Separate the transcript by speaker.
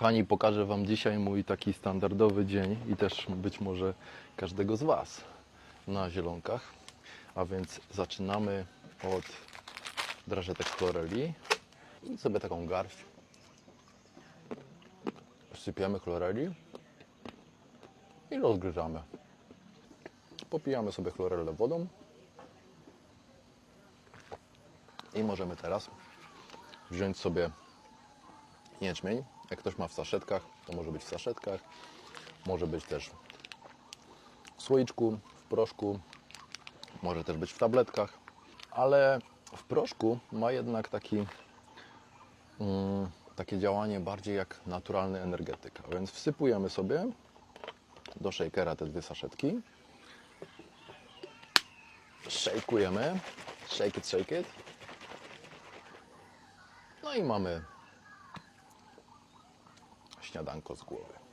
Speaker 1: Kochani, pokażę Wam dzisiaj mój taki standardowy dzień i też być może każdego z Was na zielonkach. A więc zaczynamy od drażetek chloreli i sobie taką garść. Sypiemy chloreli i rozgryzamy. Popijamy sobie chlorelę wodą i możemy teraz wziąć sobie jęczmień. Jak ktoś ma w saszetkach, to może być w saszetkach, może być też w słoiczku, w proszku, może też być w tabletkach, ale w proszku ma jednak taki, mm, takie działanie bardziej jak naturalny energetyk. A więc wsypujemy sobie do shakera te dwie saszetki, szejkujemy, shake it, shake it, no i mamy śniadanko z głowy.